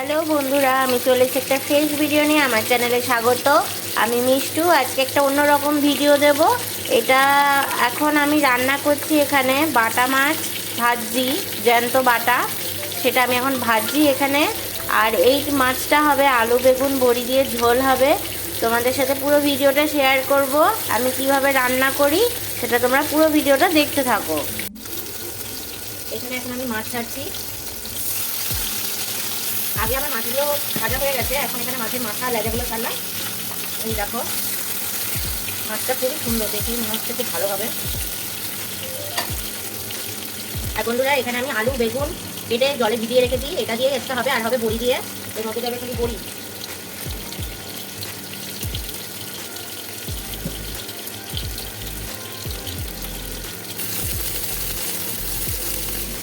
Hello বন্ধুরা, আমি চলেছি একটা ফ্রেশ ভিডিও নিয়ে, আমার চ্যানেলে স্বাগত। আমি মিষ্টু, আজকে একটা অন্যরকম ভিডিও দেব। এটা এখন আমি রান্না করছি এখানে বাটা মাছ, ভাজি, জ্যান্ত বাটা। সেটা আমি এখন ভাজি এখানে। আর এই মাছটা হবে আলু, বেগুন, বড়ি দিয়ে ঝোল হবে। তোমাদের সাথে পুরো ভিডিওটা শেয়ার করব। আমি কীভাবে রান্না করি, সেটা তোমরা পুরো ভিডিওটা দেখতে থাকো। এখানে এখন আমি মাছ ছাড়ছি। আগে আমার মাছগুলো ভাজা হয়ে গেছে, এখন এখানে মাছের মাথা, লেজাগুলো ছাড়লাম। এই দেখো, মাছটা খুবই সুন্দর, দেখি মনে হচ্ছে খুব ভালো হবে। আর বন্ধুরা, এখানে আমি আলু, বেগুন কেটে জলে ভিজিয়ে রেখেছি, এটা দিয়ে এক্সট্রা হবে, আর হবে বড়ি দিয়ে। এর মধ্যে যাবে খালি বড়ি।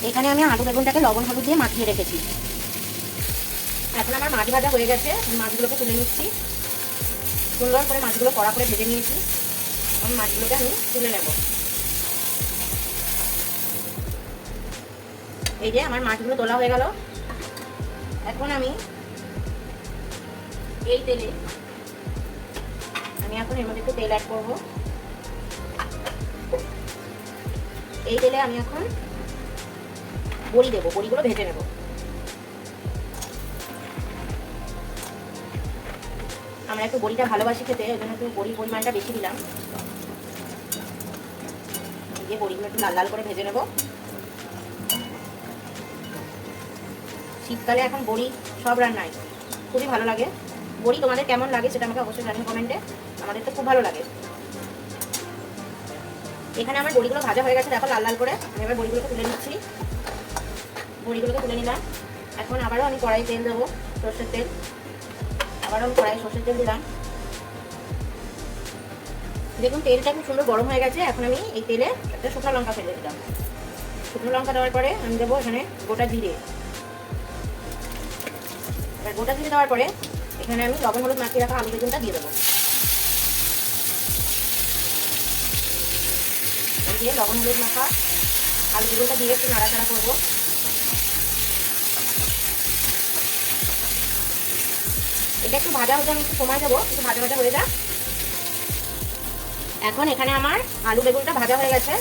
এখানে আমি আলু, বেগুনটাকে লবণ, হলুদ দিয়ে মাখিয়ে রেখেছি। এখন আমার মাছ ভাজা হয়ে গেছে। মাছগুলোকে তুলে নিচ্ছি। সুন্দর করে মাছগুলো কড়া করে ভেজে নিয়েছি। এখন মাছগুলোকে আমি তুলে নেব। এই যে আমার মাছগুলো তোলা হয়ে গেল। এখন আমি এই তেলে আমি এখন এর মধ্যে একটু তেল অ্যাড করব। এই তেলে আমি এখন বড়ি দেবো। বড়িগুলো ভেজে নেব। আমরা একটু বড়িটা ভালোবাসি খেতে ওই জন্য একটু বড়ির পরিমাণটা বেশি দিলাম। এই যে বড়িগুলো একটু লাল লাল করে ভেজে নেব। শীতকালে এখন বড়ি সব রান্নায় খুবই ভালো লাগে। বড়ি তোমাদের কেমন লাগে সেটা আমাকে অবশ্যই জানিও কমেন্টে, আমাদের তো খুব ভালো লাগে। এখানে আমার বড়িগুলো ভাজা হয়ে গেছে, দেখো লাল লাল করে। আমি এবার বড়িগুলোকে তুলে নিচ্ছি। বড়িগুলোকে তুলে নিলাম। এখন আবারও আমি কড়াই তেল দেবো, সর্ষের তেল। আবার আমি কড়াই সর্ষের তেল দিলাম। দেখুন, তেলটা খুব সুন্দর গরম হয়ে গেছে। এখন আমি এই তেলে একটা শুকনো লঙ্কা ফেলে দিলাম। শুকনো লঙ্কা দেওয়ার পরে আমি দেবো এখানে গোটা জিরে। গোটা জিরে দেওয়ার পরে এখানে আমি লবণ হলুদ মাখিয়ে রাখা আলু বেগুনটা দিয়ে দেবো। দিয়ে লবণ হলুদ মাখা আলু বেগুনটা দিয়ে একটু নাড়াচাড়া করব। এটা একটু ভাজা হতে আমি একটু সময় দেবো একটু ভাজা ভাজা হয়ে যাক। এখন এখানে আমার আলু বেগুনটা ভাজা হয়ে গেছে।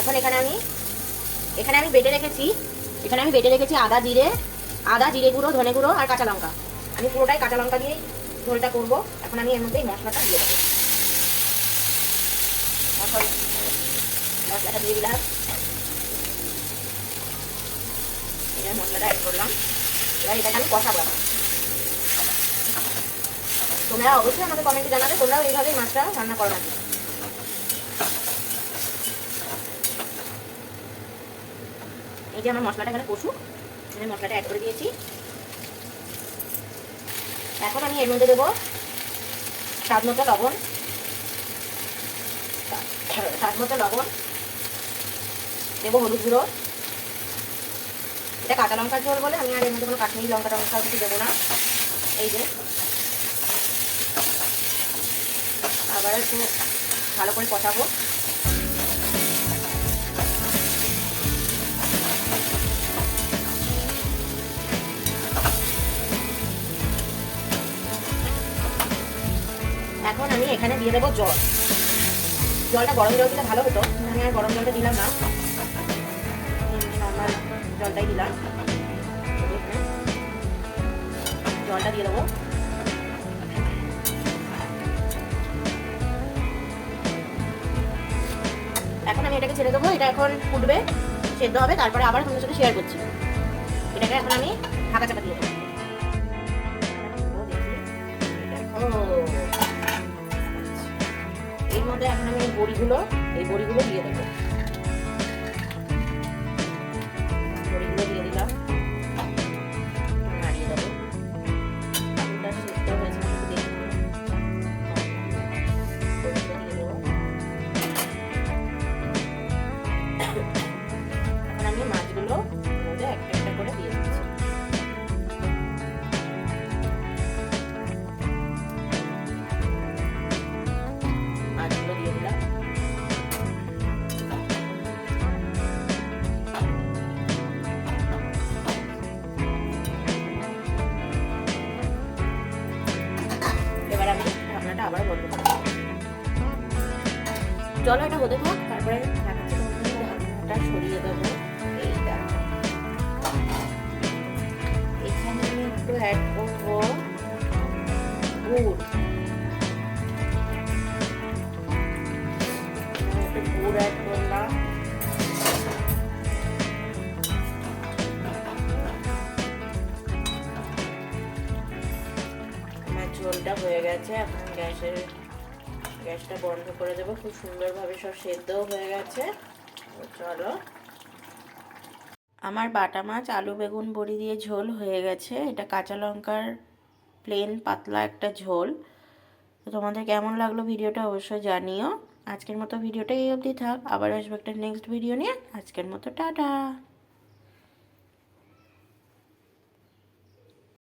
এখন এখানে আমি এখানে আমি বেটে রেখেছি, এখানে আমি বেটে রেখেছি আদা জিরে আদা জিরে গুঁড়ো, ধনে গুঁড়ো আর কাঁচা লঙ্কা। আমি পুরোটাই কাঁচা লঙ্কা দিয়েই ঝোলটা করব। এখন আমি এর মধ্যে মশলাটা দিয়ে দেবো। মশলা মশলাটা দিয়ে দিলাম। এটা মশলাটা অ্যাড করলাম। এবার এটাকে আমি কষাবো এখন। তোমরা অবশ্যই আমাকে কমেন্টে জানাবে, তোমরাও এইভাবেই মাছটা রান্না করো নাকি? এই যে আমার মশলাটা, এখানে কষুক আমি মশলাটা অ্যাড করে দিয়েছি। এখন আমি এর মধ্যে দেবো স্বাদ মতো লবণ। স্বাদ মতো লবণ। দেবো হলুদ গুঁড়ো। এটা কাঁচা লঙ্কার ঝোল বলে আমি আর এর মধ্যে কোনো কাশ্মীরি লঙ্কা টঙ্কা কিছু দেবো না। এই যে। আবার একটু ভালো করে কষাবো। এখন আমি এখানে দিয়ে দেবো জল। জলটা গরম জল দিলে ভালো হতো। আমি আর গরম জলটা দিলাম না। জলটাই দিলাম। জলটা দিয়ে দেবো। এখন আমি এটাকে ছেড়ে দেবো, এটা এখন ফুটবে, সেদ্ধ হবে, তারপরে আবার তোমাদের সাথে শেয়ার করছি। এটাকে এখন আমি ঢাকা চাপা দিয়ে দেবো। এর মধ্যে এখন আমি বড়িগুলো, এই বড়িগুলো দিয়ে দেবো। মাছগুলো একটা একটা করে দিয়ে দিচ্ছি। এবার আমি আবার জল এটা হতে থাক, তারপরে ঢাকা ঢাকনাটা সরিয়ে দেবো। একটু অ্যাড করব গুড়। একটু গুড় অ্যাড করলাম। আমার ঝোলটা হয়ে গেছে, এখন গ্যাসের, গ্যাসটা বন্ধ করে দেবো। খুব সুন্দরভাবে সব সেদ্ধও হয়ে গেছে। চলো। আমার বাটা মাছ, আলু, বেগুন, বড়ি দিয়ে ঝোল হয়ে গেছে। এটা কাঁচা লঙ্কার প্লেন পাতলা একটা ঝোল। তো তোমাদের কেমন লাগল ভিডিওটা অবশ্যই জানিও। আজকের মতো ভিডিওটা এই অবধি থাক। আবার আসব একটা নেক্সট ভিডিও নিয়ে। আজকের মতো টাটা।